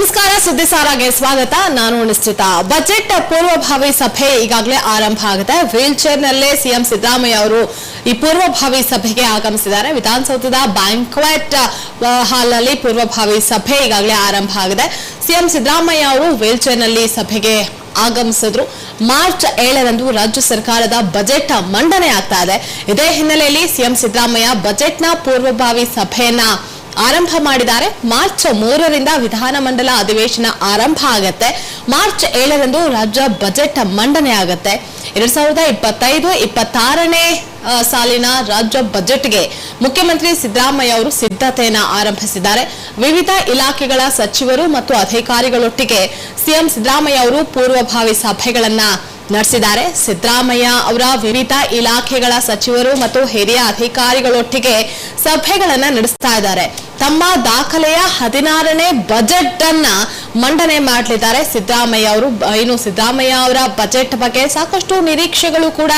ನಮಸ್ಕಾರ, ಸುದ್ದಿ ಸಾರಾಗೆ ಸ್ವಾಗತ. ನಾನು ನಿಶ್ಚಿತ. ಬಜೆಟ್ ಪೂರ್ವಭಾವಿ ಸಭೆ ಈಗಾಗಲೇ ಆರಂಭ ಆಗಿದೆ ವೀಲ್ ಚೇರ್ ನಲ್ಲೇ ಸಿಎಂ ಸಿದ್ದರಾಮಯ್ಯ ಅವರು ಈ ಪೂರ್ವಭಾವಿ ಸಭೆಗೆ ಆಗಮಿಸಿದ್ದಾರೆ. ವಿಧಾನಸೌಧದ ಬ್ಯಾಂಕ್ವೆಟ್ ಹಾಲ್ನಲ್ಲಿ ಪೂರ್ವಭಾವಿ ಸಭೆ ಈಗಾಗಲೇ ಆರಂಭ ಆಗಿದೆ. ಸಿಎಂ ಸಿದ್ದರಾಮಯ್ಯ ಅವರು ವೀಲ್ ಚೇರ್ನಲ್ಲಿ ಸಭೆಗೆ ಆಗಮಿಸಿದ್ರು. ಮಾರ್ಚ್ ಏಳರಂದು ರಾಜ್ಯ ಸರ್ಕಾರದ ಬಜೆಟ್ ಮಂಡನೆ ಆಗ್ತಾ ಇದೆ. ಇದೇ ಹಿನ್ನೆಲೆಯಲ್ಲಿ ಸಿಎಂ ಸಿದ್ದರಾಮಯ್ಯ ಬಜೆಟ್ನ ಪೂರ್ವಭಾವಿ ಸಭೆಯನ್ನ ಆರಂಭ ಮಾಡಿದ್ದಾರೆ. ಮಾರ್ಚ್ ಮೂರರಿಂದ ವಿಧಾನಮಂಡಲ ಅಧಿವೇಶನ ಆರಂಭ ಆಗತ್ತೆ. ಮಾರ್ಚ್ ಏಳರಂದು ರಾಜ್ಯ ಬಜೆಟ್ ಮಂಡನೆ ಆಗತ್ತೆ. ಎರಡ್ ಸಾವಿರದ ಇಪ್ಪತ್ತೈದು, ಇಪ್ಪತ್ತಾರನೇ ಸಾಲಿನ ರಾಜ್ಯ ಬಜೆಟ್ಗೆ ಮುಖ್ಯಮಂತ್ರಿ ಸಿದ್ದರಾಮಯ್ಯ ಅವರು ಸಿದ್ಧತೆಯನ್ನ ಆರಂಭಿಸಿದ್ದಾರೆ. ವಿವಿಧ ಇಲಾಖೆಗಳ ಸಚಿವರು ಮತ್ತು ಅಧಿಕಾರಿಗಳೊಟ್ಟಿಗೆ ಸಿಎಂ ಸಿದ್ದರಾಮಯ್ಯ ಅವರು ಪೂರ್ವಭಾವಿ ಸಭೆಗಳನ್ನ ನಡೆಸಿದ್ದಾರೆ. ಸಿದ್ದರಾಮಯ್ಯ ಅವರ ವಿವಿಧ ಇಲಾಖೆಗಳ ಸಚಿವರು ಮತ್ತು ಹಿರಿಯ ಅಧಿಕಾರಿಗಳೊಟ್ಟಿಗೆ ಸಭೆಗಳನ್ನ ನಡೆಸ್ತಾ ಇದ್ದಾರೆ. ತಮ್ಮ ದಾಖಲೆಯ ಹದಿನಾರನೇ ಬಜೆಟ್ ಅನ್ನ ಮಂಡನೆ ಮಾಡಲಿದ್ದಾರೆ. ಸಿದ್ದರಾಮಯ್ಯ ಅವರು, ಇನ್ನು ಸಿದ್ದರಾಮಯ್ಯ ಅವರ ಬಜೆಟ್ ಬಗ್ಗೆ ಸಾಕಷ್ಟು ನಿರೀಕ್ಷೆಗಳು ಕೂಡ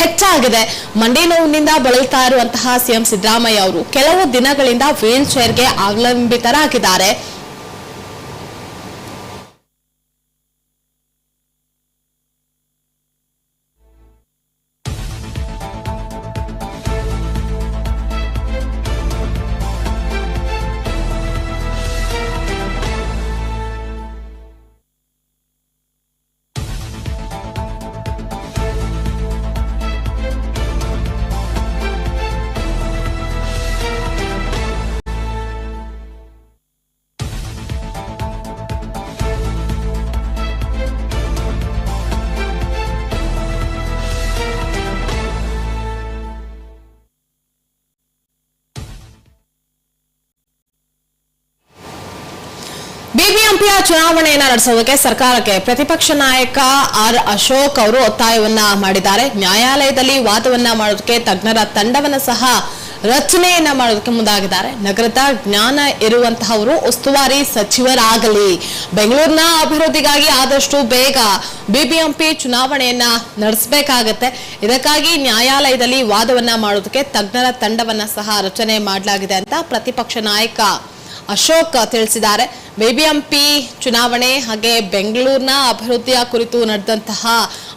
ಹೆಚ್ಚಾಗಿದೆ. ಮಂಡಿ ನೋವಿನಿಂದ ಬಳಲ್ತಾ ಇರುವಂತಹ ಸಿಎಂ ಸಿದ್ದರಾಮಯ್ಯ ಅವರು ಕೆಲವು ದಿನಗಳಿಂದ ವೀಲ್ ಚೇರ್ಗೆ ಅವಲಂಬಿತರಾಗಿದ್ದಾರೆ. ಬಿಬಿಎಂಪಿಯ ಚುನಾವಣೆಯನ್ನ ನಡೆಸೋದಕ್ಕೆ ಸರ್ಕಾರಕ್ಕೆ ಪ್ರತಿಪಕ್ಷ ನಾಯಕ ಆರ್ ಅಶೋಕ್ ಅವರು ಒತ್ತಾಯವನ್ನ ಮಾಡಿದ್ದಾರೆ. ನ್ಯಾಯಾಲಯದಲ್ಲಿ ವಾದವನ್ನ ಮಾಡೋದಕ್ಕೆ ತಜ್ಞರ ತಂಡವನ್ನ ಸಹ ರಚನೆಯನ್ನ ಮಾಡೋದಕ್ಕೆ ಮುಂದಾಗಿದ್ದಾರೆ. ನಗರದ ಜ್ಞಾನ ಇರುವಂತಹವರು ಉಸ್ತುವಾರಿ ಸಚಿವರಾಗಲಿ. ಬೆಂಗಳೂರಿನ ಅಭಿವೃದ್ಧಿಗಾಗಿ ಆದಷ್ಟು ಬೇಗ ಬಿಬಿಎಂಪಿ ಚುನಾವಣೆಯನ್ನ ನಡೆಸಬೇಕಾಗತ್ತೆ. ಇದಕ್ಕಾಗಿ ನ್ಯಾಯಾಲಯದಲ್ಲಿ ವಾದವನ್ನ ಮಾಡೋದಕ್ಕೆ ತಜ್ಞರ ತಂಡವನ್ನ ಸಹ ರಚನೆ ಮಾಡಲಾಗಿದೆ ಅಂತ ಪ್ರತಿಪಕ್ಷ ನಾಯಕ ಅಶೋಕ್ ತಿಳಿಸಿದ್ದಾರೆ. ಬಿಬಿಎಂಪಿ ಚುನಾವಣೆ ಹಾಗೆ ಬೆಂಗಳೂರಿನ ಅಭಿವೃದ್ಧಿಯ ಕುರಿತು ನಡೆದಂತಹ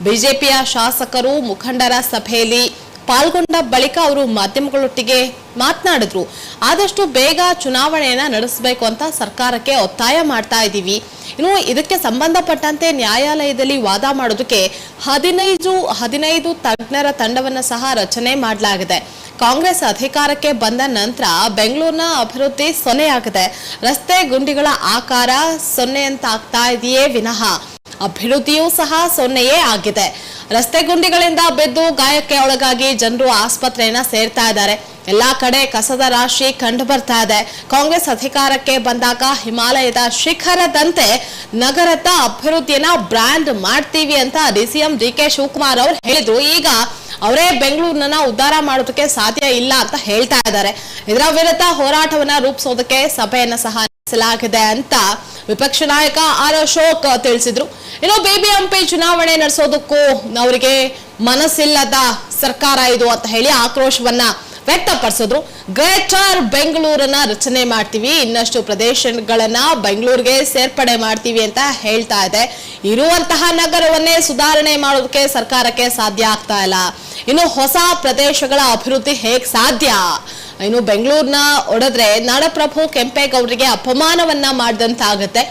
ಬಿಜೆಪಿಯ ಶಾಸಕರು ಮುಖಂಡರ ಸಭೆಯಲ್ಲಿ ಪಾಲ್ಗೊಂಡ ಬಳಿಕ ಅವರು ಮಾಧ್ಯಮಗಳೊಟ್ಟಿಗೆ ಮಾತನಾಡಿದ್ರು. ಆದಷ್ಟು ಬೇಗ ಚುನಾವಣೆಯನ್ನ ನಡೆಸಬೇಕು ಅಂತ ಸರ್ಕಾರಕ್ಕೆ ಒತ್ತಾಯ ಮಾಡ್ತಾ ಇದ್ದೀವಿ. ಇನ್ನು ಇದಕ್ಕೆ ಸಂಬಂಧಪಟ್ಟಂತೆ ನ್ಯಾಯಾಲಯದಲ್ಲಿ ವಾದ ಮಾಡೋದಕ್ಕೆ ಹದಿನೈದು ಹದಿನೈದು ತಜ್ಞರ ತಂಡವನ್ನು ಸಹ ರಚನೆ ಮಾಡಲಾಗಿದೆ. ಕಾಂಗ್ರೆಸ್ ಅಧಿಕಾರಕ್ಕೆ ಬಂದ ನಂತರ ಬೆಂಗಳೂರಿನ ಅಭಿವೃದ್ಧಿ ಸೊನ್ನೆಯಾಗಿದೆ. ರಸ್ತೆ ಗುಂಡಿಗಳ ಆಕಾರ ಸೊನ್ನೆ ಅಂತ ಆಗ್ತಾ ಇದೆಯೇ ವಿನಃ? ಅಭಿವೃದ್ಧಿಯೂ ಸಹ ಸೊನ್ನೆಯೇ ಆಗಿದೆ. ರಸ್ತೆ ಗುಂಡಿಗಳಿಂದ ಬಿದ್ದು ಗಾಯಕ್ಕೆ ಒಳಗಾಗಿ ಜನರು ಆಸ್ಪತ್ರೆಯನ್ನ ಸೇರ್ತಾ ಇದ್ದಾರೆ. ಎಲ್ಲಾ ಕಡೆ ಕಸದ ರಾಶಿ ಕಂಡು ಬರ್ತಾ ಇದೆ. ಕಾಂಗ್ರೆಸ್ ಅಧಿಕಾರಕ್ಕೆ ಬಂದಾಗ ಹಿಮಾಲಯದ ಶಿಖರದಂತೆ ನಗರದ ಅಭಿವೃದ್ಧಿಯನ್ನ ಬ್ರ್ಯಾಂಡ್ ಮಾಡ್ತೀವಿ ಅಂತ ಡಿಸಿಎಂ ಡಿ ಕೆ ಶಿವಕುಮಾರ್ ಅವರು ಹೇಳಿದ್ರು. ಈಗ ಅವರೇ ಬೆಂಗಳೂರಿನ ಉದ್ಧಾರ ಮಾಡೋದಕ್ಕೆ ಸಾಧ್ಯ ಇಲ್ಲ ಅಂತ ಹೇಳ್ತಾ ಇದ್ದಾರೆ. ಇದರ ವಿರುದ್ಧ ಹೋರಾಟವನ್ನ ರೂಪಿಸೋದಕ್ಕೆ ಸಭೆಯನ್ನ ಸಹ ನಡೆಸಲಾಗಿದೆ ಅಂತ ವಿಪಕ್ಷ ನಾಯಕ ಆರ್ ಅಶೋಕ್ ತಿಳಿಸಿದ್ರು. ಇನ್ನು ಬಿಬಿಎಂಪಿ ಚುನಾವಣೆ ನಡೆಸೋದಕ್ಕೂ ಅವರಿಗೆ ಮನಸ್ಸಿಲ್ಲದ ಸರ್ಕಾರ ಇದು ಅಂತ ಹೇಳಿ ಆಕ್ರೋಶವನ್ನ ವ್ಯಕ್ತಪಡಿಸಿದ್ರು. ಗ್ರೇಟರ್ ಬೆಂಗಳೂರನ್ನ ರಚನೆ ಮಾಡ್ತೀವಿ, ಇನ್ನಷ್ಟು ಪ್ರದೇಶಗಳನ್ನ ಬೆಂಗಳೂರಿಗೆ ಸೇರ್ಪಡೆ ಮಾಡ್ತೀವಿ ಅಂತ ಹೇಳ್ತಾ ಇದೆ. ಇರುವಂತಹ ನಗರವನ್ನೇ ಸುಧಾರಣೆ ಮಾಡೋದಕ್ಕೆ ಸರ್ಕಾರಕ್ಕೆ ಸಾಧ್ಯ ಆಗ್ತಾ ಇಲ್ಲ. ಇನ್ನು ಹೊಸ ಪ್ರದೇಶಗಳ ಅಭಿವೃದ್ಧಿ ಹೇಗ್ ಸಾಧ್ಯ? ಇನ್ನು ಬೆಂಗಳೂರಿನ ಒಡೆದ್ರೆ ನಾಡಪ್ರಭು ಕೆಂಪೇಗೌಡರಿಗೆ ಅಪಮಾನವನ್ನ ಮಾಡಿದಂತಾಗುತ್ತೆ.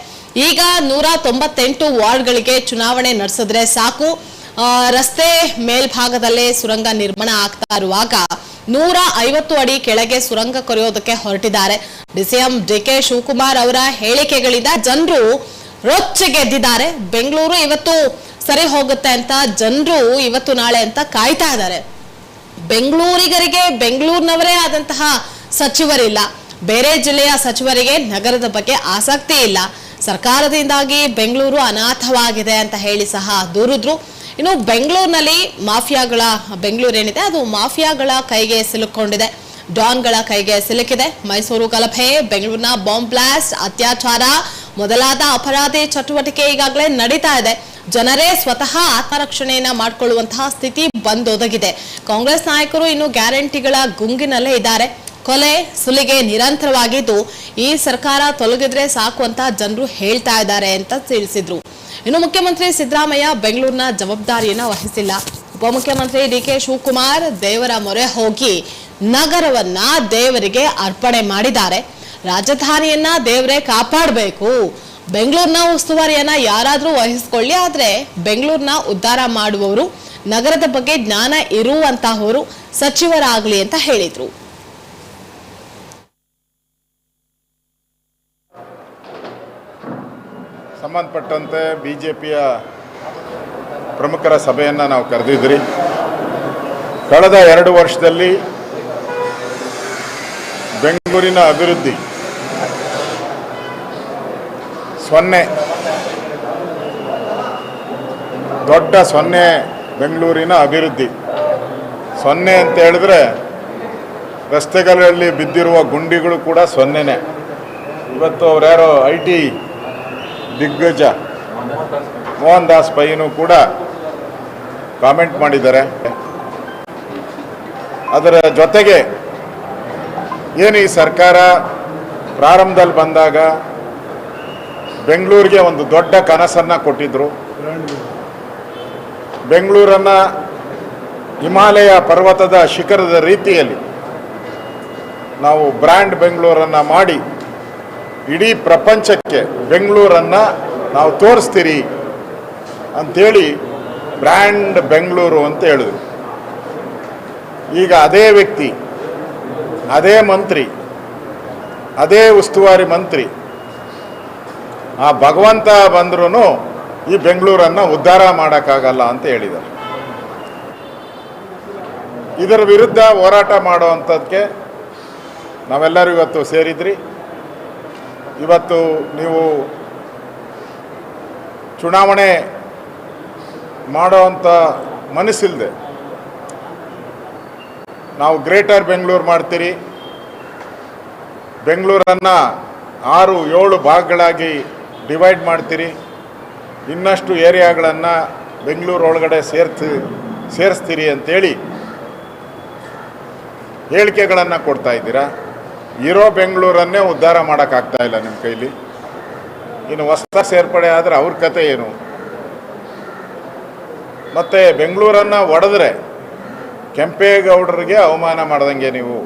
ಈಗ ನೂರ ತೊಂಬತ್ತೆಂಟು ವಾರ್ಡ್ಗಳಿಗೆ ಚುನಾವಣೆ ನಡೆಸಿದ್ರೆ ಸಾಕು. ರಸ್ತೆ ಮೇಲ್ಭಾಗದಲ್ಲೇ ಸುರಂಗ ನಿರ್ಮಾಣ ಆಗ್ತಾ ಇರುವಾಗ ನೂರ ಐವತ್ತು ಅಡಿ ಕೆಳಗೆ ಸುರಂಗ ಕೊರೆಯೋದಕ್ಕೆ ಹೊರಟಿದ್ದಾರೆ. ಡಿಸಿಎಂ ಡಿ ಕೆ ಶಿವಕುಮಾರ್ ಅವರ ಹೇಳಿಕೆಗಳಿಂದ ಜನರು ರೊಚ್ಚೆಗೆದ್ದಿದ್ದಾರೆ ಬೆಂಗಳೂರು ಇವತ್ತು ಸರಿ ಹೋಗುತ್ತೆ ಅಂತ ಜನರು ಇವತ್ತು ನಾಳೆ ಅಂತ ಕಾಯ್ತಾ ಇದ್ದಾರೆ. ಬೆಂಗಳೂರಿಗರಿಗೆ ಬೆಂಗಳೂರಿನವರೇ ಆದಂತಹ ಸಚಿವರಿಲ್ಲ. ಬೇರೆ ಜಿಲ್ಲೆಯ ಸಚಿವರಿಗೆ ನಗರದ ಬಗ್ಗೆ ಆಸಕ್ತಿ ಇಲ್ಲ. ಸರ್ಕಾರದಿಂದಾಗಿ ಬೆಂಗಳೂರು ಅನಾಥವಾಗಿದೆ ಅಂತ ಹೇಳಿ ಸಹ ದೂರಿದ್ರು. ಇನ್ನು ಬೆಂಗಳೂರಿನಲ್ಲಿ ಮಾಫಿಯಾಗಳ, ಬೆಂಗಳೂರು ಏನಿದೆ, ಅದು ಮಾಫಿಯಾಗಳ ಕೈಗೆ ಸಿಲುಕೊಂಡಿದೆ ಡಾನ್ಗಳ ಕೈಗೆ ಸಿಲುಕಿದೆ. ಮೈಸೂರು ಗಲಭೆ, ಬೆಂಗಳೂರಿನ ಬಾಂಬ್ ಬ್ಲಾಸ್ಟ್, ಅತ್ಯಾಚಾರ, ಮೊದಲಾದ ಅಪರಾಧಿ ಚಟುವಟಿಕೆ ಈಗಾಗಲೇ ನಡೀತಾ ಇದೆ. ಜನರೇ ಸ್ವತಃ ಆತ್ಮರಕ್ಷಣೆಯನ್ನ ಮಾಡಿಕೊಳ್ಳುವಂತಹ ಸ್ಥಿತಿ ಬಂದೊದಗಿದೆ. ಕಾಂಗ್ರೆಸ್ ನಾಯಕರು ಇನ್ನು ಗ್ಯಾರಂಟಿಗಳ ಗುಂಗಿನಲ್ಲೇ ಇದ್ದಾರೆ. ಕೊಲೆ ಸುಲಿಗೆ ನಿರಂತರವಾಗಿದ್ದು, ಈ ಸರ್ಕಾರ ತೊಲಗಿದ್ರೆ ಸಾಕು ಅಂತ ಜನರು ಹೇಳ್ತಾ ಇದ್ದಾರೆ ಅಂತ ತಿಳಿಸಿದ್ರು. ಇನ್ನು ಮುಖ್ಯಮಂತ್ರಿ ಸಿದ್ದರಾಮಯ್ಯ ಬೆಂಗಳೂರಿನ ಜವಾಬ್ದಾರಿಯನ್ನು ವಹಿಸಿಲ್ಲ. ಉಪಮುಖ್ಯಮಂತ್ರಿ ಡಿ ಕೆ ಶಿವಕುಮಾರ್ ದೇವರ ಮೊರೆ ಹೋಗಿ ನಗರವನ್ನ ದೇವರಿಗೆ ಅರ್ಪಣೆ ಮಾಡಿದ್ದಾರೆ. ರಾಜಧಾನಿಯನ್ನ ದೇವರೇ ಕಾಪಾಡಬೇಕು. ಬೆಂಗಳೂರಿನ ಉಸ್ತುವಾರಿಯನ್ನ ಯಾರಾದರೂ ವಹಿಸ್ಕೊಳ್ಳಿ, ಆದ್ರೆ ಬೆಂಗಳೂರಿನ ಉದ್ಧಾರ ಮಾಡುವವರು ನಗರದ ಬಗ್ಗೆ ಜ್ಞಾನ ಇರುವಂತಹವರು ಸಚಿವರಾಗಲಿ ಅಂತ ಹೇಳಿದ್ರು. ಸಂಬಂಧಪಟ್ಟಂತೆ ಬಿ ಜೆ ಪಿಯ ಪ್ರಮುಖರ ಸಭೆಯನ್ನು ನಾವು ಕರೆದಿದ್ರಿ. ಕಳೆದ ಎರಡು ವರ್ಷದಲ್ಲಿ ಬೆಂಗಳೂರಿನ ಅಭಿವೃದ್ಧಿ ಸೊನ್ನೆ, ದೊಡ್ಡ ಸೊನ್ನೆ ಬೆಂಗಳೂರಿನ ಅಭಿವೃದ್ಧಿ. ಸೊನ್ನೆ ಅಂತ ಹೇಳಿದ್ರೆ ರಸ್ತೆಗಳಲ್ಲಿ ಬಿದ್ದಿರುವ ಗುಂಡಿಗಳು ಕೂಡ ಸೊನ್ನೆನೆ. ಇವತ್ತು ಅವ್ರ್ಯಾರೋ ಐ ಟಿ ದಿಗ್ಗಜ ಮೋಹನ್ ದಾಸ್ ಪೈನೂ ಕೂಡ ಕಾಮೆಂಟ್ ಮಾಡಿದ್ದಾರೆ. ಅದರ ಜೊತೆಗೆ ಏನು ಈ ಸರ್ಕಾರ ಪ್ರಾರಂಭದಲ್ಲಿ ಬಂದಾಗ ಬೆಂಗಳೂರಿಗೆ ಒಂದು ದೊಡ್ಡ ಕನಸನ್ನು ಕೊಟ್ಟಿದ್ರು. ಬೆಂಗಳೂರನ್ನು ಹಿಮಾಲಯ ಪರ್ವತದ ಶಿಖರದ ರೀತಿಯಲ್ಲಿ ನಾವು ಬ್ರ್ಯಾಂಡ್ ಬೆಂಗಳೂರನ್ನು ಮಾಡಿ ಇಡೀ ಪ್ರಪಂಚಕ್ಕೆ ಬೆಂಗಳೂರನ್ನು ನಾವು ತೋರಿಸ್ತೀರಿ ಅಂಥೇಳಿ ಬ್ರ್ಯಾಂಡ್ ಬೆಂಗಳೂರು ಅಂತ ಹೇಳಿದ್ರು. ಈಗ ಅದೇ ವ್ಯಕ್ತಿ, ಅದೇ ಮಂತ್ರಿ, ಅದೇ ಉಸ್ತುವಾರಿ ಮಂತ್ರಿ, ಆ ಭಗವಂತ ಬಂದ್ರೂ ಈ ಬೆಂಗಳೂರನ್ನು ಉದ್ಧಾರ ಮಾಡೋಕ್ಕಾಗಲ್ಲ ಅಂತ ಹೇಳಿದ್ದಾರೆ. ಇದರ ವಿರುದ್ಧ ಹೋರಾಟ ಮಾಡುವಂಥದ್ದಕ್ಕೆ ನಾವೆಲ್ಲರೂ ಇವತ್ತು ಸೇರಿದ್ರಿ. ಇವತ್ತು ನೀವು ಚುನಾವಣೆ ಮಾಡೋವಂಥ ಮನಸ್ಸಿಲ್ಲದೆ ನಾವು ಗ್ರೇಟರ್ ಬೆಂಗಳೂರು ಮಾಡ್ತೀರಿ. ಬೆಂಗಳೂರನ್ನು ಆರು, ಏಳು ಭಾಗಗಳಾಗಿ ಡಿವೈಡ್ ಮಾಡ್ತೀರಿ. ಇನ್ನಷ್ಟು ಏರಿಯಾಗಳನ್ನು ಬೆಂಗಳೂರು ಒಳಗಡೆ ಸೇರ್ತಿ, ಸೇರಿಸ್ತೀರಿ ಅಂತೇಳಿ ಹೇಳಿಕೆಗಳನ್ನು ಕೊಡ್ತಾ ಇದ್ದೀರಾ. ಇರೋ ಬೆಂಗಳೂರನ್ನೇ ಉದ್ಧಾರ ಮಾಡೋಕ್ಕಾಗ್ತಾ ಇಲ್ಲ ನಿಮ್ಮ ಕೈಲಿ. ಇನ್ನು ಹೊಸ ಸೇರ್ಪಡೆ ಆದರೆ ಅವ್ರ ಕತೆ ಏನು? ಮತ್ತು ಬೆಂಗಳೂರನ್ನು ಒಡೆದ್ರೆ ಕೆಂಪೇಗೌಡರಿಗೆ ಅವಮಾನ ಮಾಡ್ದಂಗೆ ನೀವು.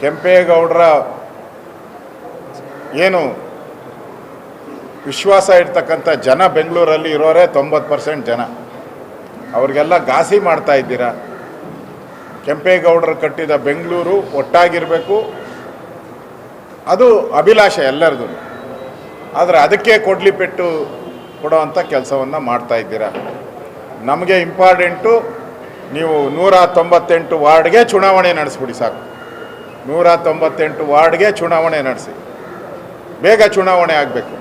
ಕೆಂಪೇಗೌಡರ ಏನು ವಿಶ್ವಾಸ ಇರ್ತಕ್ಕಂಥ ಜನ ಬೆಂಗಳೂರಲ್ಲಿ ಇರೋರೇ ತೊಂಬತ್ತು ಪರ್ಸೆಂಟ್ ಜನ. ಅವ್ರಿಗೆಲ್ಲ ಘಾಸಿ ಮಾಡ್ತಾ ಇದ್ದೀರಾ? ಕೆಂಪೇಗೌಡರು ಕಟ್ಟಿದ ಬೆಂಗಳೂರು ಒಟ್ಟಾಗಿರಬೇಕು ಅದು ಅಭಿಲಾಷೆ ಎಲ್ಲರದು. ಆದರೆ ಅದಕ್ಕೆ ಕೊಡ್ಲಿ ಪೆಟ್ಟು ಕೊಡೋವಂಥ ಕೆಲಸವನ್ನು ಮಾಡ್ತಾ ಇದ್ದೀರಾ? ನಮಗೆ ಇಂಪಾರ್ಟೆಂಟು ನೀವು ನೂರ ತೊಂಬತ್ತೆಂಟು ವಾರ್ಡ್ಗೆ ಚುನಾವಣೆ ನಡೆಸ್ಬಿಡಿ ಸಾಕು. ನೂರ ತೊಂಬತ್ತೆಂಟು ವಾರ್ಡ್ಗೆ ಚುನಾವಣೆ ನಡೆಸಿ. ಬೇಗ ಚುನಾವಣೆ ಆಗಬೇಕು.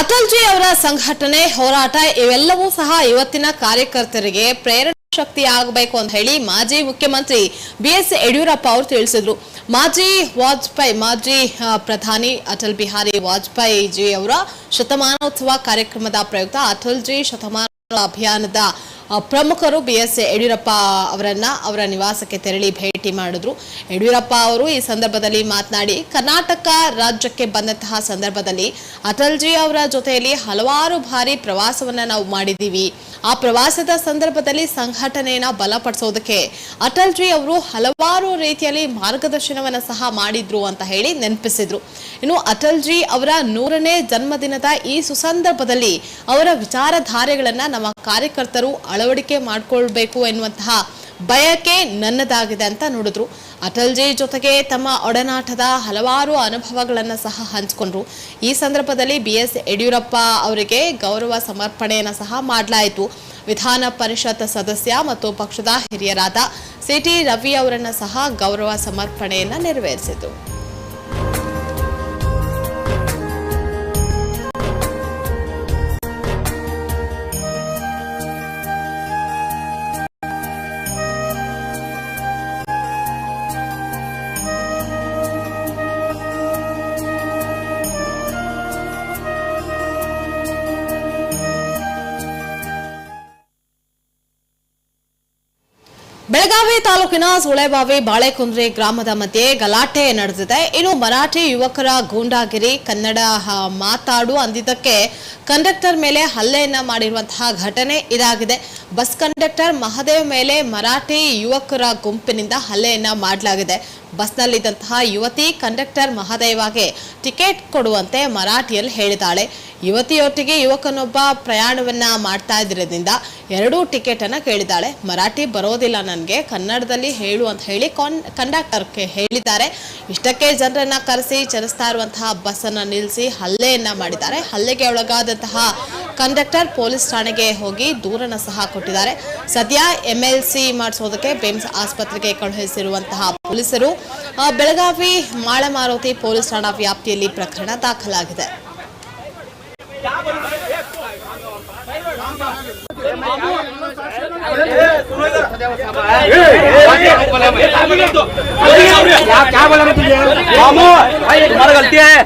ಅಟಲ್ಜಿ ಅವರ ಸಂಘಟನೆ, ಹೋರಾಟ, ಇವೆಲ್ಲವೂ ಸಹ ಇವತ್ತಿನ ಕಾರ್ಯಕರ್ತರಿಗೆ ಪ್ರೇರಣಾ ಶಕ್ತಿ ಆಗಬೇಕು ಅಂತ ಹೇಳಿ ಮಾಜಿ ಮುಖ್ಯಮಂತ್ರಿ ಬಿ ಎಸ್ ಯಡಿಯೂರಪ್ಪ ಅವರು ತಿಳಿಸಿದ್ರು. ಮಾಜಿ ವಾಜಪೇಯಿ, ಮಾಜಿ ಪ್ರಧಾನಿ ಅಟಲ್ ಬಿಹಾರಿ ವಾಜಪೇಯಿ ಜಿ ಅವರ ಶತಮಾನೋತ್ಸವ ಕಾರ್ಯಕ್ರಮದ ಪ್ರಯುಕ್ತ ಅಟಲ್ ಜಿ ಶತಮಾನ ಅಭಿಯಾನದ ಪ್ರಮುಖರು ಬಿ ಎಸ್ ಯಡಿಯೂರಪ್ಪ ಅವರನ್ನ ಅವರ ನಿವಾಸಕ್ಕೆ ತೆರಳಿ ಭೇಟಿ ಮಾಡಿದ್ರು. ಯಡಿಯೂರಪ್ಪ ಅವರು ಈ ಸಂದರ್ಭದಲ್ಲಿ ಮಾತನಾಡಿ, ಕರ್ನಾಟಕ ರಾಜ್ಯಕ್ಕೆ ಬಂದಂತಹ ಸಂದರ್ಭದಲ್ಲಿ ಅಟಲ್ಜಿ ಅವರ ಜೊತೆಯಲ್ಲಿ ಹಲವಾರು ಬಾರಿ ಪ್ರವಾಸವನ್ನ ನಾವು ಮಾಡಿದ್ದೀವಿ. ಆ ಪ್ರವಾಸದ ಸಂದರ್ಭದಲ್ಲಿ ಸಂಘಟನೆಯನ್ನ ಬಲಪಡಿಸೋದಕ್ಕೆ ಅಟಲ್ಜಿ ಅವರು ಹಲವಾರು ರೀತಿಯಲ್ಲಿ ಮಾರ್ಗದರ್ಶನವನ್ನ ಸಹ ಮಾಡಿದ್ರು ಅಂತ ಹೇಳಿ ನೆನಪಿಸಿದ್ರು. ಇನ್ನು ಅಟಲ್ಜಿ ಅವರ ನೂರನೇ ಜನ್ಮದಿನದ ಈ ಸುಸಂದರ್ಭದಲ್ಲಿ ಅವರ ವಿಚಾರಧಾರೆಗಳನ್ನ ನಮ್ಮ ಕಾರ್ಯಕರ್ತರು ಅಳವಡಿಕೆ ಮಾಡಿಕೊಳ್ಬೇಕು ಎನ್ನುವಂತಹ ಬಯಕೆ ನನ್ನದಾಗಿದೆ ಅಂತ ನೋಡಿದ್ರು. ಅಟಲ್ಜಿ ಜೊತೆಗೆ ತಮ್ಮ ಒಡನಾಟದ ಹಲವಾರು ಅನುಭವಗಳನ್ನು ಸಹ ಹಂಚಿಕೊಂಡ್ರು. ಈ ಸಂದರ್ಭದಲ್ಲಿ ಬಿ ಎಸ್ ಯಡಿಯೂರಪ್ಪ ಅವರಿಗೆ ಗೌರವ ಸಮರ್ಪಣೆಯನ್ನು ಸಹ ಮಾಡಲಾಯಿತು. ವಿಧಾನ ಪರಿಷತ್ ಸದಸ್ಯ ಮತ್ತು ಪಕ್ಷದ ಹಿರಿಯರಾದ ಸಿಟಿ ರವಿ ಅವರನ್ನು ಸಹ ಗೌರವ ಸಮರ್ಪಣೆಯನ್ನು ನೆರವೇರಿಸಿತು ಬೆಳಗಾವಿ ತಾಲೂಕಿನ ಸುಳೆಬಾವಿ ಬಾಳೆಕುಂದ್ರಿ ಗ್ರಾಮದ ಮಧ್ಯೆ ಗಲಾಟೆ ನಡೆದಿದೆ. ಇನ್ನು ಮರಾಠಿ ಯುವಕರ ಗೂಂಡಾಗಿರಿ ಕನ್ನಡ ಮಾತಾಡು ಅಂದಿದ್ದಕ್ಕೆ ಕಂಡಕ್ಟರ್ ಮೇಲೆ ಹಲ್ಲೆಯನ್ನ ಮಾಡಿರುವಂತಹ ಘಟನೆ ಇದಾಗಿದೆ. ಬಸ್ ಕಂಡಕ್ಟರ್ ಮಹದೇವ್ ಮೇಲೆ ಮರಾಠಿ ಯುವಕರ ಗುಂಪಿನಿಂದ ಹಲ್ಲೆಯನ್ನ ಮಾಡಲಾಗಿದೆ. ಬಸ್ನಲ್ಲಿದ್ದಂತಹ ಯುವತಿ ಕಂಡಕ್ಟರ್ ಮಹದೇವಾಗೆ ಟಿಕೆಟ್ ಕೊಡುವಂತೆ ಮರಾಠಿಯಲ್ಲಿ ಹೇಳಿದಾಳೆ ಯುವತಿಯೊಟ್ಟಿಗೆ ಯುವಕನೊಬ್ಬ ಪ್ರಯಾಣವನ್ನ ಮಾಡ್ತಾ ಇದ್ದಿರೋದ್ರಿಂದ ಎರಡೂ ಟಿಕೆಟ್ ಅನ್ನ ಕೇಳಿದಾಳೆ ಮರಾಠಿ ಬರೋದಿಲ್ಲ ನನಗೆ, ಕನ್ನಡದಲ್ಲಿ ಹೇಳು ಅಂತ ಹೇಳಿ ಕಾನ್ ಕಂಡಕ್ಟರ್ಗೆ ಹೇಳಿದ್ದಾರೆ. ಇಷ್ಟಕ್ಕೆ ಜನರನ್ನ ಕರೆಸಿ, ಚಲಿಸ್ತಾ ಇರುವಂತಹ ಬಸ್ ಅನ್ನ ನಿಲ್ಲಿಸಿ ಹಲ್ಲೆಯನ್ನ ಮಾಡಿದ್ದಾರೆ. ಹಲ್ಲೆಗೆ ಒಳಗಾದಂತಹ ಕಂಡಕ್ಟರ್ ಪೊಲೀಸ್ ಠಾಣೆಗೆ ಹೋಗಿ ದೂರನ ಸಹ ಕೊಟ್ಟಿದ್ದಾರೆ. ಸದ್ಯ ಎಂ ಎಲ್ ಸಿ ಮಾಡಿಸೋದಕ್ಕೆ ಬೇಮ್ಸ್ ಆಸ್ಪತ್ರೆಗೆ ಕಳುಹಿಸಿರುವಂತಹ ಪೊಲೀಸರು ಬೆಳಗಾವಿ ಮಾಳಮಾರುತಿ ಪೊಲೀಸ್ ಠಾಣಾ ವ್ಯಾಪ್ತಿಯಲ್ಲಿ ಪ್ರಕರಣ ದಾಖಲಾಗಿದೆ. क्या बोला मामू भाई तुम्हारा गलती है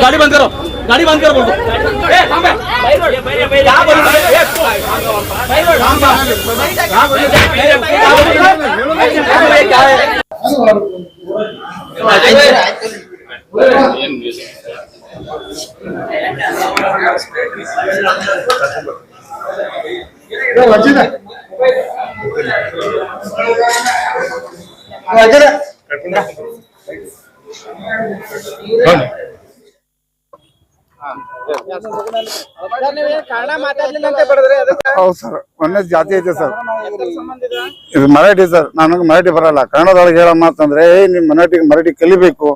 गाड़ी बंद करो गाड़ी बंद करो बोल क्या हो? ಹೌದು ಸರ್, ಒಂದೇ ಜಾತಿ ಐತೆ ಸರ್. ಇದು ಮರಾಠಿ ಸರ್ ನಾನು ಮರಾಠಿ ಬರಲ್ಲ. ಕನ್ನಡದೊಳಗೆ ಹೇಳೋ ಮಾತಂದ್ರೆ ಏ ನಿಮ್ ಮರಾಠಿ ಮರಾಠಿ ಕಲಿಬೇಕು.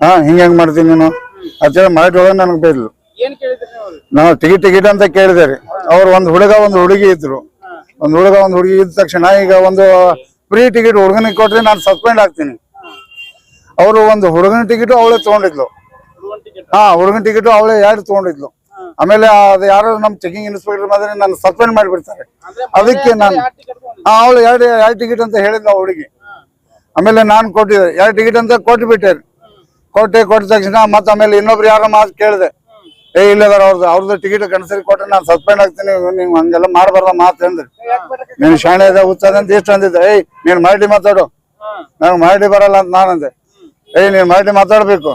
ಹಾ ಹಿಂಗ ಮಾಡ್ತೀನಿ ನೀನು? ಅಂತೇಳಿ ಮಾಡಿದೊಳಗೆ ನನಗೆ ಬೈದ್ಲು ಏನ್ ಕೇಳಿದ್ರಿ ನೀವು ನಾವು ಟಿಕೆಟ್ ಟಿಕೆಟ್ ಅಂತ ಕೇಳಿದೆ ರೀ. ಅವ್ರು ಒಂದು ಹುಡುಗ ಒಂದು ಹುಡುಗಿ ಇದ್ರು. ಒಂದು ಹುಡುಗ ಒಂದು ಹುಡುಗಿ ಇದ್ದ ತಕ್ಷಣ ಈಗ ಒಂದು ಫ್ರೀ ಟಿಕೆಟ್ ಹುಡುಗನಿಗೆ ಕೊಟ್ರೆ ನಾನು ಸಸ್ಪೆಂಡ್ ಆಗ್ತೀನಿ. ಅವರು ಒಂದು ಹುಡುಗನ ಟಿಕೆಟ್ ಅವಳೇ ತಗೊಂಡಿದ್ಲು. ಹಾ ಹುಡುಗನ ಟಿಕೆಟ್ ಅವಳೇ ಎರಡು ತಗೊಂಡಿದ್ಲು. ಆಮೇಲೆ ಅದು ಯಾರು ನಮ್ ಚೆಕಿಂಗ್ ಇನ್ಸ್ಪೆಕ್ಟರ್ ಮಾತ್ರ ನಾನು ಸಸ್ಪೆಂಡ್ ಮಾಡಿಬಿಡ್ತಾರೆ. ಅದಕ್ಕೆ ನಾನು ಹಾ ಅವಳು ಎರಡು ಎರಡು ಟಿಕೆಟ್ ಅಂತ ಹೇಳಿದ್ಲು ಆ ಹುಡುಗಿ. ಆಮೇಲೆ ನಾನು ಕೊಟ್ಟಿದ್ದೆ. ಎರಡು ಟಿಕೆಟ್ ಅಂತ ಕೊಟ್ಟು ಬಿಟ್ಟೆ ಕೊಟ್ಟೆ ಕೊಟ್ಟ ತಕ್ಷಣ ಮತ್ತೆ ಆಮೇಲೆ ಇನ್ನೊಬ್ರು ಯಾರೋ ಮಾತು ಕೇಳಿದೆ. ಏ, ಇಲ್ಲ ಅವ್ರದ್ದು ಅವ್ರದ್ದು ಟಿಕೆಟ್ ಕನ್ಸರಿ ಕೊಟ್ಟರೆ ನಾನು ಸಸ್ಪೆಂಡ್ ಆಗ್ತೀನಿ ನೀವು ಹಂಗೆಲ್ಲ ಮಾಡಬಾರ್ದ ಮಾತು ಅಂದ್ರೆ. ನೀನು ಶಾಣೆ ಇದೆ ಹುಚ್ಚದ ಅಂತ ಇಷ್ಟು ಅಂದಿದ್ದೆ? ಏಯ್, ನೀನು ಮಾಡಿ ಮಾತಾಡು. ನನಗೆ ಮಾಡಿ ಬರಲ್ಲ ಅಂತ ನಾನಂದೆ ಏಯ್, ನೀನು ಮಾಡಿ ಮಾತಾಡ್ಬೇಕು.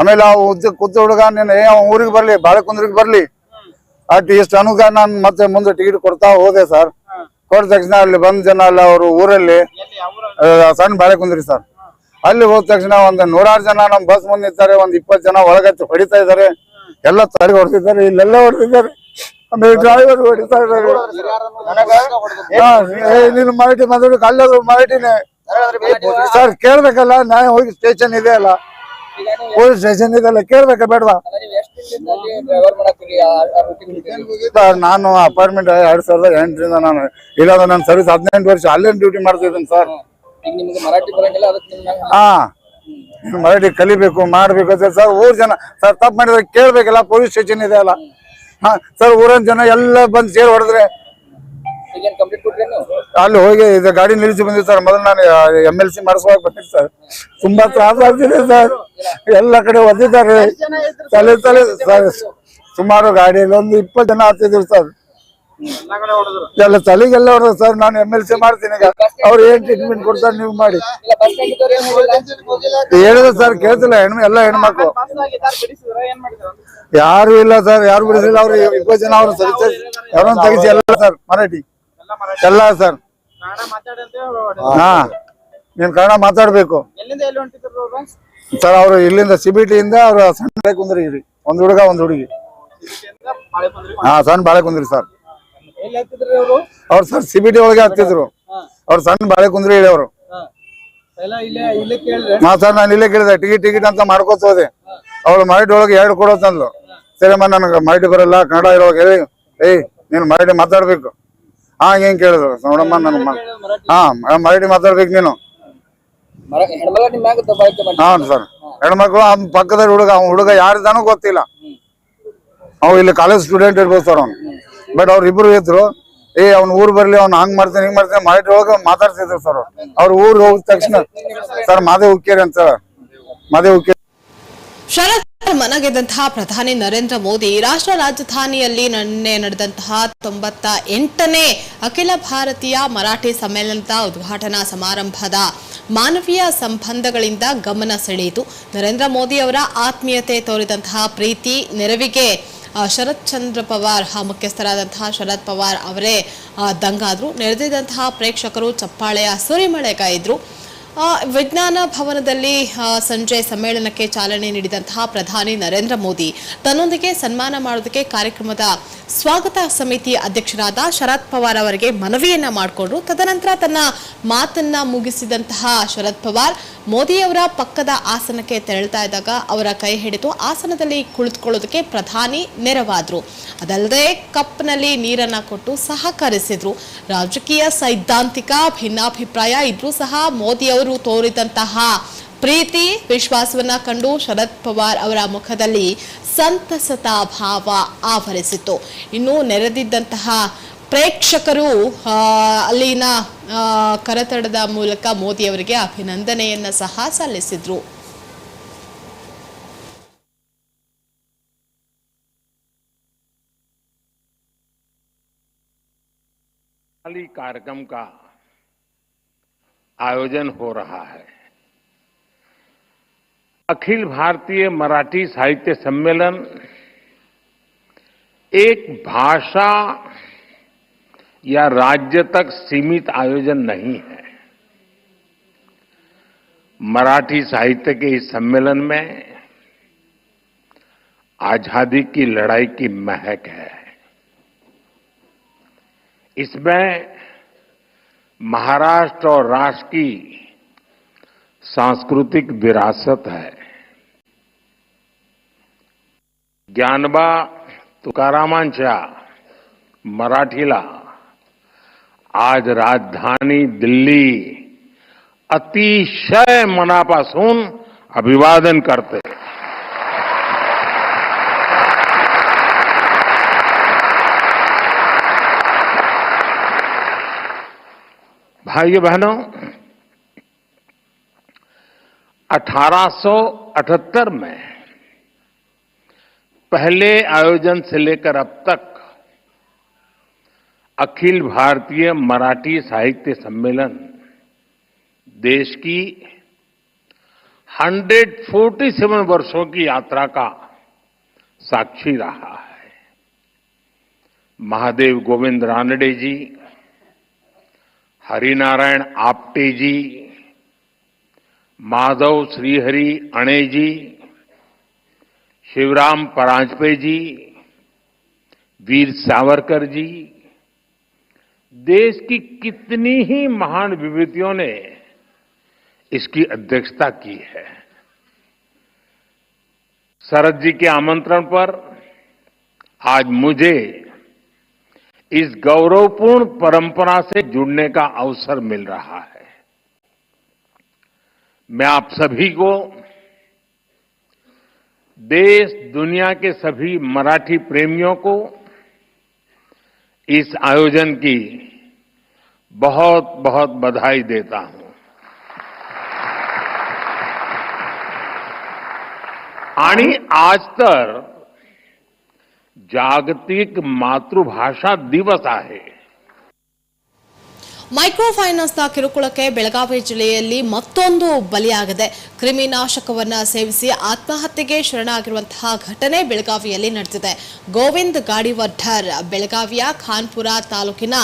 ಆಮೇಲೆ ಆ ಉದ್ದ ಕುದ್ದ ಹುಡುಗ ನೀನು ಏ ಅವ್ನ ಊರಿಗೆ ಬರ್ಲಿ, ಬಾಳೆಕುಂದ್ರಿಗೆ ಬರಲಿ. ಅಟ್ ಇಷ್ಟು ಅನುಗ ನಾನು ಮತ್ತೆ ಮುಂದೆ ಟಿಕೆಟ್ ಕೊಡ್ತಾ ಹೋದೆ ಸರ್. ಕೊಟ್ಟ ತಕ್ಷಣ ಅಲ್ಲಿ ಬಂದ ಜನ ಅಲ್ಲ ಅವರು ಊರಲ್ಲಿ ಸಣ್ಣ ಬಾಳೆಕುಂದ್ರಿ ಸರ್. ಅಲ್ಲಿ ಹೋದ ತಕ್ಷಣ ಒಂದ್ ನೂರಾರು ಜನ ನಮ್ ಬಸ್ ಮುಂದೆ ನಿಂತಾರೆ ಒಂದ್ ಇಪ್ಪತ್ತು ಜನ ಒಳಗಚ್ಚಿ ಹೊಡಿತಾ ಇದಾರೆ ಎಲ್ಲ ತಲೆ ಹೊಡ್ತಿದ್ದಾರೆ ಇಲ್ಲೆಲ್ಲ ಹೊಡ್ತಿದ್ದಾರೆ ಆಮೇಲೆ ಡ್ರೈವರ್ ಹೊಡಿತಾ ಇದಾರೆ ನೀನು ಮರಾಠಿ ಮಾತಾಡೋಕೆ ಅಲ್ಲದು ಮರಾಠಿನೇ ಸರ್ ಕೇಳ್ಬೇಕಲ್ಲ ನಾ ಹೋಗಿ ಸ್ಟೇಷನ್ ಇದೆ ಅಲ್ಲ. ಪೊಲೀಸ್ ಸ್ಟೇಷನ್ ಇದೆ ಅಲ್ಲ ಕೇಳ್ಬೇಕಾ ಬೇಡವಾ? ನಾನು ಅಪಾರ್ಟ್ಮೆಂಟ್ ಎರಡ್ ಸಾವಿರದ ಎಂಟರಿಂದ ನಾನು ಇಲ್ಲಾಂದ್ರೆ ನನ್ನ ಸರ್ವಿಸ್ ಹದಿನೆಂಟು ವರ್ಷ ಅಲ್ಲೇ ಡ್ಯೂಟಿ ಮಾಡ್ತಿದ್ದೀನಿ ಸರ್. ಈಗ ನಿಮ್ಗೆ ಮರಾಠಿ ಬರಂಗಿಲ್ಲ ಅದಕ್ಕೆ ಹಾ. ಮರಾಠಿ ಕಲಿಬೇಕು ಮಾಡ್ಬೇಕು. ಅಂತ ಸರ್ ಊರ್ ಜನ ಸರ್ ತಪ್ಪು ಮಾಡಿದ್ರೆ ಕೇಳ್ಬೇಕಲ್ಲ ಪೊಲೀಸ್ ಸ್ಟೇಷನ್ ಇದೆ ಅಲ್ಲ. ಹಾ ಸರ್ ಊರನ್ ಜನ ಎಲ್ಲ ಬಂದು ಸೇರ್ ಹೊಡೆದ್ರೆ. ಅಲ್ಲಿ ಹೋಗಿ ಇದು ಗಾಡಿ ನಿಲ್ಲಿಸಿ ಬಂದಿದ್ದೆ ಸರ್. ಮೊದಲು ನಾನು ಎಂ ಎಲ್ ಸಿ ಮಾಡಿಸುವಾಗ ಬಂದಿದ್ದು ಸರ್. ತುಂಬಾ ತ್ರಾಸ ಆಗ್ತಿದೆ ಸರ್. ಎಲ್ಲ ಕಡೆ ಒದ್ದಿದ್ದಾರೆ. ತಲೆ ತಲೆ ಸರ್ ಸುಮಾರು ಗಾಡಿಯಲ್ಲಿ ಒಂದು ಇಪ್ಪತ್ತು ಜನ ಹತ್ತಿದ್ರು ಸರ್. ಎಲ್ಲಾ ಹೊಡೆದ್ರು. ತಲೆಗೆಲ್ಲ ಹೊಡೆದ ಸರ್ ನಾನು ಎಂ ಎಲ್ ಸಿ ಮಾಡ್ತೀನಿ ಈಗ. ಅವ್ರು ಏನ್ ಟ್ರೀಟ್ಮೆಂಟ್ ಕೊಡ್ತಾರೆ ನೀವು ಮಾಡಿ. ಹೇಳಿದ್ರೆ ಸರ್ ಕೇಳ್ತಿಲ್ಲ ಹೆಣ್ಮ ಎಲ್ಲ ಹೆಣ್ಮಕ್ಳು. ಯಾರು ಇಲ್ಲ ಸರ್ ಯಾರು ಬಿಡಿಸಿಲ್ಲ ಅವ್ರು ಜನ ಅವ್ರು ಸರಿ ಯಾರನ್ನ ತೆಗಿಸಿ ಎಲ್ಲ ಸರ್ ಮರಾಠಿ. ಎಲ್ಲ ಸರ್. ಹಾ. ನೀನ್ ಕನ್ನಡ ಮಾತಾಡ್ಬೇಕು? ಸರ್ ಅವರು ಇಲ್ಲಿಂದ ಸಿಬಿಟಿಯಿಂದ ಅವ್ರು ಸಣ್ಣ ಕುಂದ್ರಿ ಒಂದ್ ಹುಡುಗ ಒಂದ್ ಹುಡುಗಿ. ಹಾ ಸಣ್ಣ ಬಾಳೆ ಕುಂದ್ರಿ ಸರ್. ಅವರು? ಸರ್ ಸಿಬಿಟಿ ಒಳಗೆ ಹಾಕ್ತಿದ್ರು. ಅವ್ರ ಸಣ್ಣ ಬಾಳೆ ಕುಂದ್ರಿ ಅವರು. ನಾ ಸರ್ ನಾನು ಇಲ್ಲೇ ಕೇಳಿದೆ. ಟಿಕೆಟ್ ಟಿಕೆಟ್ ಅಂತ ಮಾಡ್ಕೋತ ಹೋದೆ. ಅವಳು ಮರಾಠಿ ಒಳಗೆ ಎರಡು ಕೊಡೋ ತಂದ್ಲು ಸರಿಯಮ್ಮ ನನಗೆ ಮರಾಠಿ ಬರಲ್ಲ ಕನ್ನಡ ಇರೋವಾಗ ಹೇಳಿ. ಏಯ್ ನೀನು ಮರಾಠಿ ಮಾತಾಡ್ಬೇಕು. ಹಾ ಹೆಂಗ್ ಕೇಳಿದ್ರು. ನೋಡಮ್ಮ ನನ್ನ ಹಾ ಮರಾಠಿ ಮಾತಾಡ್ಬೇಕು ನೀನು. ಮರ ಹೆಣ್ಮಗ ನಿಮ್ ಮ್ಯಾಗ ದಬ್ಬಾಳಿಕೆ ಮಾಡಿ ಹಾ ಸರ್. ಹೆಣ್ಮಕ್ಳು ಅವ್ನ ಪಕ್ಕದ ಹುಡುಗ ಅವ್ನ ಹುಡುಗ ಯಾರಿದಾನೋ ಗೊತ್ತಿಲ್ಲ. ಅವ್ ಇಲ್ಲಿ ಕಾಲೇಜ್ ಸ್ಟೂಡೆಂಟ್ ಇರ್ಬೋದು ಸರ್ ಅವ್ನು. ಬಟ್ ಅವ್ರಿಬ್ರು ಇದ್ರು, ಏ, ಅವ್ನ ಊರ್ ಬರ್ಲಿ, ಅವ್ನ ಹಂಗ್ ಮಾಡ್ತಾನೆ, ಹಿಂಗ್ ಮಾಡ್ತಾನೆ ಮರಾಠಿ ಹೋಗ ಮಾತಾಡ್ತಿದ್ರು ಸರ್ ಅವ್ರ. ಊರ್ ಹೋಗಿದ ತಕ್ಷಣ, ಸರ್, ಮಾದೇ ಉಕ್ಕೇರಿ ಅಂತ ಮಾದೇ ಉಕ್ಕೇರಿ ಶರತ್ ಮನಗೆದ್ದಂತಹ ಪ್ರಧಾನಿ ನರೇಂದ್ರ ಮೋದಿ ರಾಷ್ಟ್ರ ರಾಜಧಾನಿಯಲ್ಲಿ ನಿನ್ನೆ ನಡೆದಂತಹ ತೊಂಬತ್ತ ಎಂಟನೇ ಅಖಿಲ ಭಾರತೀಯ ಮರಾಠಿ ಸಮ್ಮೇಳನದ ಉದ್ಘಾಟನಾ ಸಮಾರಂಭದ ಮಾನವೀಯ ಸಂಬಂಧಗಳಿಂದ ಗಮನ ಸೆಳೆಯಿತು. ನರೇಂದ್ರ ಮೋದಿ ಅವರ ಆತ್ಮೀಯತೆ ತೋರಿದಂತಹ ಪ್ರೀತಿ, ನೆರವಿಗೆ ಶರತ್ ಚಂದ್ರ ಪವಾರ್ ಮುಖ್ಯಸ್ಥರಾದಂತಹ ಶರದ್ ಪವಾರ್ ಅವರೇ ದಂಗಾದ್ರು. ನೆರೆದಿದ್ದಂತಹ ಪ್ರೇಕ್ಷಕರು ಚಪ್ಪಾಳೆಯ ಸುರಿಮಳೆಗಾಯಿದ್ರು ಆ, ವಿಜ್ಞಾನ ಭವನದಲ್ಲಿ ಸಂಜೆ ಸಮ್ಮೇಳನಕ್ಕೆ ಚಾಲನೆ ನೀಡಿದಂತಹ ಪ್ರಧಾನಿ ನರೇಂದ್ರ ಮೋದಿ ತನ್ನೊಂದಿಗೆ ಸನ್ಮಾನ ಮಾಡೋದಕ್ಕೆ ಕಾರ್ಯಕ್ರಮದ ಸ್ವಾಗತ ಸಮಿತಿ ಅಧ್ಯಕ್ಷರಾದ ಶರದ್ ಪವಾರ್ ಅವರಿಗೆ ಮನವಿಯನ್ನ ಮಾಡಿಕೊಂಡ್ರು. ತದನಂತರ ತನ್ನ ಮಾತನ್ನ ಮುಗಿಸಿದಂತಹ ಶರದ್ ಪವಾರ್ ಮೋದಿಯವರ ಪಕ್ಕದ ಆಸನಕ್ಕೆ ತೆರಳ್ತಾ ಇದ್ದಾಗ ಅವರ ಕೈ ಹಿಡಿದು ಆಸನದಲ್ಲಿ ಕುಳಿತುಕೊಳ್ಳೋದಕ್ಕೆ ಪ್ರಧಾನಿ ನೆರವಾದ್ರು. ಅದಲ್ಲದೆ ಕಪ್ನಲ್ಲಿ ನೀರನ್ನ ಕೊಟ್ಟು ಸಹಕರಿಸಿದ್ರು. ರಾಜಕೀಯ ಸೈದ್ಧಾಂತಿಕ ಭಿನ್ನಾಭಿಪ್ರಾಯ ಇದ್ರೂ ಸಹ ಮೋದಿ ಅವರು ತೋರಿದಂತಹ ಪ್ರೀತಿ ವಿಶ್ವಾಸವನ್ನ ಕಂಡು ಶರದ್ ಪವಾರ್ ಅವರ ಮುಖದಲ್ಲಿ ಸಂತಸದ ಭಾವ ಆವರಿಸಿತ್ತು ಇನ್ನು ನೆರೆದಿದ್ದಂತಹ ಪ್ರೇಕ್ಷಕರು ಆ, ಅಲ್ಲಿನ ಆ, ಕರತಡದ ಮೂಲಕ ಮೋದಿ ಅವರಿಗೆ ಅಭಿನಂದನೆಯನ್ನ ಸಹ ಸಲ್ಲಿಸಿದ್ರು खाली कार्यक्रम का आयोजन हो रहा है। अखिल भारतीय मराठी साहित्य सम्मेलन एक भाषा या राज्य तक सीमित आयोजन नहीं है। मराठी साहित्य के इस सम्मेलन में आज़ादी की लड़ाई की महक है। इसमें महाराष्ट्र और राष्ट्र की सांस्कृतिक विरासत है। ज्ञानबा तुकारामांच्या मराठीला आज राजधानी दिल्ली अतिशय मनापासून अभिवादन करते। भाइयों, बहनों 1878 में पहले आयोजन से लेकर अब तक अखिल भारतीय मराठी साहित्य सम्मेलन देश की 147 वर्षों की यात्रा का साक्षी रहा है। महादेव गोविंद रानडे जी हरिनारायण आप्टे जी, माधव श्रीहरि अणे जी, शिवराम परांजपे जी, वीर सावरकर जी। देश की कितनी ही महान विभूतियों ने इसकी अध्यक्षता की है। शरद जी के आमंत्रण पर आज मुझे इस गौरवपूर्ण परंपरा से जुड़ने का अवसर मिल रहा है। मैं आप सभी को देश, दुनिया के सभी मराठी प्रेमियों को इस आयोजन की बहुत बहुत बधाई देता हूँ। आज तर जागतिक मातृभाषा दिवस आहे. ಮೈಕ್ರೋ ಫೈನಾನ್ಸ್ನ ಕಿರುಕುಳಕ್ಕೆ ಬೆಳಗಾವಿ ಜಿಲ್ಲೆಯಲ್ಲಿ ಮತ್ತೊಂದು ಬಲಿಯಾಗಿದೆ. ಕ್ರಿಮಿನಾಶಕವನ್ನು ಸೇವಿಸಿ ಆತ್ಮಹತ್ಯೆಗೆ ಶರಣಾಗಿರುವಂತಹ ಘಟನೆ ಬೆಳಗಾವಿಯಲ್ಲಿ ನಡೆದಿದೆ. ಗೋವಿಂದ್ ಗಾಡಿವರ್ಧರ್ ಬೆಳಗಾವಿಯ ಖಾನ್ಪುರ ತಾಲೂಕಿನ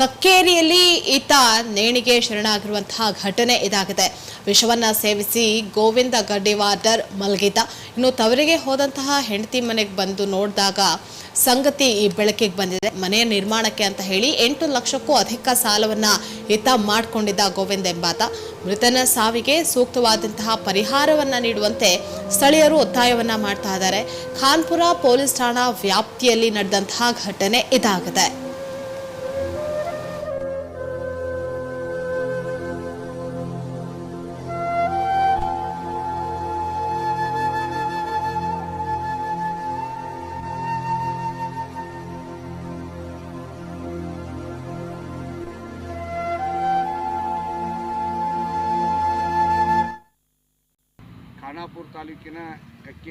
ಕಕ್ಕೇರಿಯಲ್ಲಿ ಈತ ನೇಣಿಗೆ ಶರಣಾಗಿರುವಂತಹ ಘಟನೆ ಇದಾಗಿದೆ. ವಿಷವನ್ನ ಸೇವಿಸಿ ಗೋವಿಂದ ಗಡ್ಡಿವಾರ್ಡರ್ ಮಲಗಿದ್ದ. ಇನ್ನು ತವರಿಗೆ ಹೋದಂತಹ ಹೆಂಡತಿ ಮನೆಗೆ ಬಂದು ನೋಡಿದಾಗ ಸಂಗತಿ ಈ ಬೆಳಕಿಗೆ ಬಂದಿದೆ. ಮನೆಯ ನಿರ್ಮಾಣಕ್ಕೆ ಅಂತ ಹೇಳಿ ಎಂಟು ಲಕ್ಷಕ್ಕೂ ಅಧಿಕ ಸಾಲವನ್ನ ಹಿತ ಮಾಡಿಕೊಂಡಿದ್ದ ಗೋವಿಂದ್ ಎಂಬಾತ. ಮೃತನ ಸಾವಿಗೆ ಸೂಕ್ತವಾದಂತಹ ಪರಿಹಾರವನ್ನ ನೀಡುವಂತೆ ಸ್ಥಳೀಯರು ಒತ್ತಾಯವನ್ನ ಮಾಡ್ತಾ ಇದ್ದಾರೆ. ಖಾನ್ಪುರ ಪೊಲೀಸ್ ಠಾಣಾ ವ್ಯಾಪ್ತಿಯಲ್ಲಿ ನಡೆದಂತಹ ಘಟನೆ ಇದಾಗಿದೆ.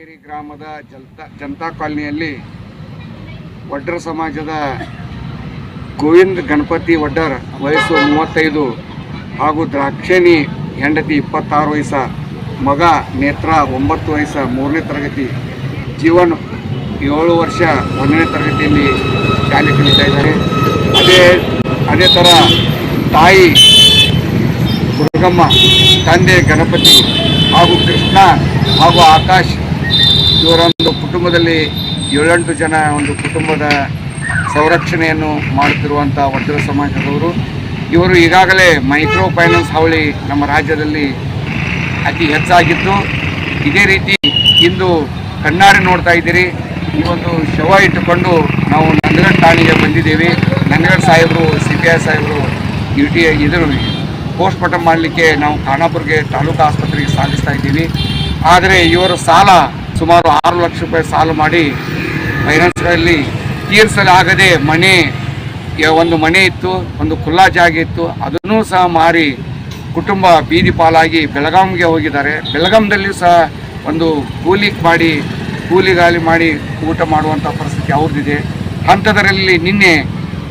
ಕಕ್ಕೇರಿ ಗ್ರಾಮದ ಜಲ್ತಾ, ಜನತಾ ಕಾಲನಿಯಲ್ಲಿ ವಡ್ಡರ ಸಮಾಜದ ಗೋವಿಂದ ಗಣಪತಿ ವಡ್ಡರ್ ವಯಸ್ಸು ಮೂವತ್ತೈದು ಹಾಗೂ ದ್ರಾಕ್ಷಣಿ ಹೆಂಡತಿ ಇಪ್ಪತ್ತಾರು ವಯಸ್ಸ, ಮಗ ನೇತ್ರ ಒಂಬತ್ತು ವಯಸ್ಸ, ಮೂರನೇ ತರಗತಿ, ಜೀವನ್ ಏಳು ವರ್ಷ ಒಂದನೇ ತರಗತಿಯಲ್ಲಿ ಶಾಲೆ ಕಲಿತಾ ಇದ್ದಾರೆ. ಅದೇ ಅದೇ ಥರ ತಾಯಿ ದುರ್ಗಮ್ಮ, ತಂದೆ ಗಣಪತಿ ಹಾಗೂ ಕೃಷ್ಣ ಹಾಗೂ ಆಕಾಶ್ ಇವರ ಒಂದು ಕುಟುಂಬದಲ್ಲಿ ಏಳೆಂಟು ಜನ ಒಂದು ಕುಟುಂಬದ ಸಂರಕ್ಷಣೆಯನ್ನು ಮಾಡುತ್ತಿರುವಂಥ ವಜ್ರ ಸಮಾಜದವರು. ಇವರು ಈಗಾಗಲೇ ಮೈಕ್ರೋ ಫೈನಾನ್ಸ್ ಹಾವಳಿ ನಮ್ಮ ರಾಜ್ಯದಲ್ಲಿ ಅತಿ ಹೆಚ್ಚಾಗಿತ್ತು ಇದೇ ರೀತಿ ಇಂದು ಕಣ್ಣಾರೆ ನೋಡ್ತಾ ಇದ್ದೀರಿ. ಈ ಒಂದು ಶವ ಇಟ್ಟುಕೊಂಡು ನಾವು ನಂದಗಡ್ ಠಾಣೆಗೆ ಬಂದಿದ್ದೀವಿ. ನಂದಗಡ್ ಸಾಹೇಬರು, ಸಿ ಪಿ ಐ ಸಾಹೇಬರು ಯು ಟಿ ಇದರು ಪೋಸ್ಟ್ ಮಾರ್ಟಮ್ ಮಾಡಲಿಕ್ಕೆ ನಾವು ಖಾನಾಪುರ್ಗೆ ತಾಲೂಕು ಆಸ್ಪತ್ರೆಗೆ ಸಾಗಿಸ್ತಾ ಇದ್ದೀವಿ. ಆದರೆ ಇವರ ಸಾಲ ಸುಮಾರು ಆರು ಲಕ್ಷ ರೂಪಾಯಿ ಸಾಲ ಮಾಡಿ ಫೈನಾನ್ಸ್ಗಳಲ್ಲಿ ತೀರಿಸಲಾಗದೆ ಮನೆ ಒಂದು ಮನೆ ಇತ್ತು ಒಂದು ಖುಲ್ಲಾ ಜಾಗ ಇತ್ತು ಅದನ್ನು ಸಹ ಮಾರಿ ಕುಟುಂಬ ಬೀದಿ ಪಾಲಾಗಿ ಬೆಳಗಾಂಗೆ ಹೋಗಿದ್ದಾರೆ ಬೆಳಗಾಂದಲ್ಲಿ ಸಹ ಒಂದು ಕೂಲಿ ಮಾಡಿ ಕೂಲಿಗಾಲಿ ಮಾಡಿ ಊಟ ಮಾಡುವಂಥ ಪರಿಸ್ಥಿತಿ ಅವ್ರದ್ದಿದೆ ಅಂಥದರಲ್ಲಿ ನಿನ್ನೆ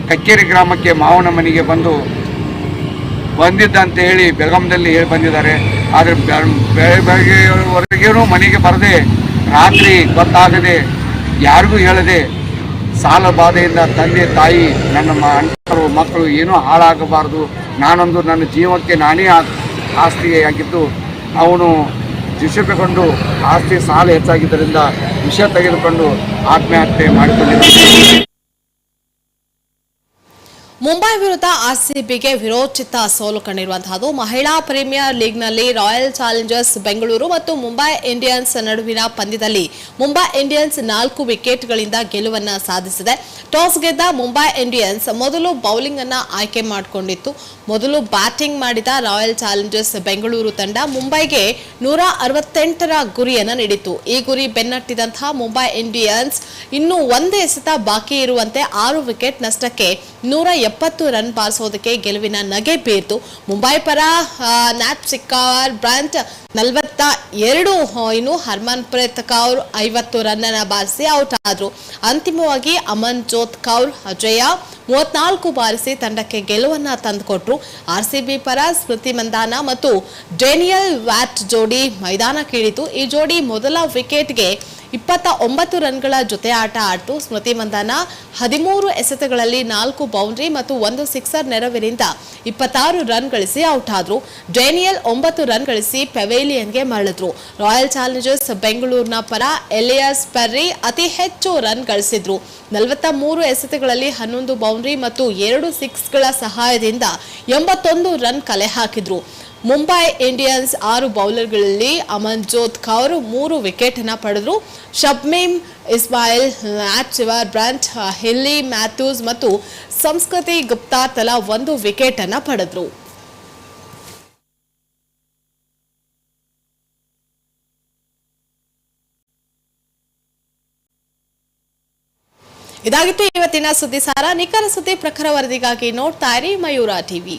ಕಕ್ಕೇರಿ ಗ್ರಾಮಕ್ಕೆ ಮಾವನ ಮನೆಗೆ ಬಂದು ಬಂದಿದ್ದ ಅಂತ ಹೇಳಿ ಬೆಳಗಾಂದಲ್ಲಿ ಹೇಳಿ ಬಂದಿದ್ದಾರೆ ಆದರೆ ಬೆಳೆ ಬೆಳಗ್ಗೆವರೆಗೇನು ಮನೆಗೆ ಬರದೆ ರಾತ್ರಿ ಗೊತ್ತಾಗದೆ ಯಾರಿಗೂ ಹೇಳದೆ ಸಾಲ ಬಾಧೆಯಿಂದ ತಂದೆ ತಾಯಿ, ನನ್ನ ಮ- ಅಣ್ಣರು ಮಕ್ಕಳು ಏನೂ ಹಾಳಾಗಬಾರ್ದು. ನಾನೊಂದು ನನ್ನ ಜೀವಕ್ಕೆ ನಾನೇ ಆಸ್ತಿಯಾಗಿದ್ದು, ಅವನು ಕೊಂಡು ಆಸ್ತಿ ಸಾಲ ಹೆಚ್ಚಾಗಿದ್ದರಿಂದ ವಿಷ ತೆಗೆದುಕೊಂಡು ಆತ್ಮಹತ್ಯೆ ಮಾಡಿಕೊಂಡಿದ್ದಾನೆ. ಮುಂಬೈ ವಿರುದ್ಧ ಆರ್ಸಿಬಿಗೆ ವಿರೋಚಿತ ಸೋಲು ಕಂಡಿರುವಂತಹದ್ದು. ಮಹಿಳಾ ಪ್ರೀಮಿಯರ್ ಲೀಗ್ನಲ್ಲಿ ರಾಯಲ್ ಚಾಲೆಂಜರ್ಸ್ ಬೆಂಗಳೂರು ಮತ್ತು ಮುಂಬೈ ಇಂಡಿಯನ್ಸ್ ನಡುವಿನ ಪಂದ್ಯದಲ್ಲಿ ಮುಂಬೈ ಇಂಡಿಯನ್ಸ್ ನಾಲ್ಕು ವಿಕೆಟ್ಗಳಿಂದ ಗೆಲುವನ್ನ ಸಾಧಿಸಿದೆ. ಟಾಸ್ ಗೆದ್ದ ಮುಂಬೈ ಇಂಡಿಯನ್ಸ್ ಮೊದಲು ಬೌಲಿಂಗ್ ಅನ್ನು ಆಯ್ಕೆ ಮಾಡಿಕೊಂಡಿತ್ತು. ಮೊದಲು ಬ್ಯಾಟಿಂಗ್ ಮಾಡಿದ ರಾಯಲ್ ಚಾಲೆಂಜರ್ಸ್ ಬೆಂಗಳೂರು ತಂಡ ಮುಂಬೈಗೆ ನೂರ ಅರವತ್ತೆಂಟರ ಗುರಿಯನ್ನು ನೀಡಿತು ಈ ಗುರಿ ಬೆನ್ನಟ್ಟಿದಂತಹ ಮುಂಬೈ ಇಂಡಿಯನ್ಸ್ ಇನ್ನೂ ಒಂದೇ ಎಸೆತ ಬಾಕಿ ಇರುವಂತೆ ಆರು ವಿಕೆಟ್ ನಷ್ಟಕ್ಕೆ ನೂರ ಎಪ್ಪತ್ತು ರನ್ ಬಾರಿಸೋದಕ್ಕೆ ಗೆಲುವಿನ ನಗೆ ಬೀರ್ತು ಮುಂಬೈ ಪರ ನ್ಯಾಪ್ ಸಿಕ್ಕಾರ್ ಬ್ರಾಂಟ್ ನಲವತ್ತ ಎರಡು ಇನ್ನು ಹರ್ಮನ್ ಪ್ರೀತ್ ಕೌರ್ ಐವತ್ತು ರನ್ ಬಾರಿಸಿ ಔಟ್ ಆದ್ರು. ಅಂತಿಮವಾಗಿ ಅಮನ್ ಜೋತ್ ಕೌರ್, ಅಜಯ ಮೂವತ್ನಾಲ್ಕು ಬಾರಿಸಿ ತಂಡಕ್ಕೆ ಗೆಲುವನ್ನ ತಂದುಕೊಟ್ರು. ಆರ್ಸಿಬಿ ಪರ ಸ್ಮೃತಿ ಮಂದಾನ ಮತ್ತು ಡೇನಿಯಲ್ ವ್ಯಾಟ್ ಜೋಡಿ ಮೈದಾನಕ್ಕಿಳಿತು ಈ ಜೋಡಿ ಮೊದಲ ವಿಕೆಟ್ಗೆ ಇಪ್ಪತ್ತ ಒಂಬತ್ತು ರನ್ಗಳ ಜೊತೆ ಆಟ ಆಡ್ತು ಸ್ಮೃತಿ ಮಂದಾನ. ಹದಿಮೂರು ಎಸೆತಗಳಲ್ಲಿ ನಾಲ್ಕು ಬೌಂಡ್ರಿ ಮತ್ತು ಒಂದು ಸಿಕ್ಸರ್ ನೆರವಿನಿಂದ ಇಪ್ಪತ್ತಾರು ರನ್ ಗಳಿಸಿ ಔಟ್ ಆದ್ರು. ಡೇನಿಯಲ್ ಒಂಬತ್ತು ರನ್ ಗಳಿಸಿ ಪೆವೇಲಿಯನ್ಗೆ ಮರಳಿದ್ರು. ರಾಯಲ್ ಚಾಲೆಂಜರ್ಸ್ ಬೆಂಗಳೂರಿನ ಪರ ಎಲಿಯಾಸ್ ಪರ್ರಿ ಅತಿ ಹೆಚ್ಚು ರನ್ ಗಳಿಸಿದ್ರು. ನಲವತ್ತ ಮೂರು ಎಸೆತಗಳಲ್ಲಿ ಹನ್ನೊಂದು ಬೌಂಡ್ರಿ ಮತ್ತು ಎರಡು ಸಿಕ್ಸ್ಗಳ ಸಹಾಯದಿಂದ ಎಂಬತ್ತೊಂದು ರನ್ ಕಲೆ ಹಾಕಿದ್ರು. ಮುಂಬೈ ಇಂಡಿಯನ್ಸ್ ಆರು ಬೌಲರ್ಗಳಲ್ಲಿ ಅಮನ್ಜೋತ್ ಕೌರ್ ಮೂರು ವಿಕೆಟ್ ಅನ್ನ ಪಡೆದರು. Shabnim Ismail Nat Sciver Brunt Hayley, Matthews ಮತ್ತು ಸಂಸ್ಕೃತಿ ಗುಪ್ತಾ ತಲಾ ಒಂದು ವಿಕೆಟ್ ಅನ್ನ ಪಡೆದರು. ಇದಾಗಿತ್ತು ಇವತ್ತಿನ ಸುದ್ದಿ ಸಾರ ನಿಖರ ಸುದ್ದಿ ಪ್ರಖರ ವರದಿಗಾಗಿ ನೋಡ್ತಾ ಇರಿ ಮಯೂರ ಟಿವಿ.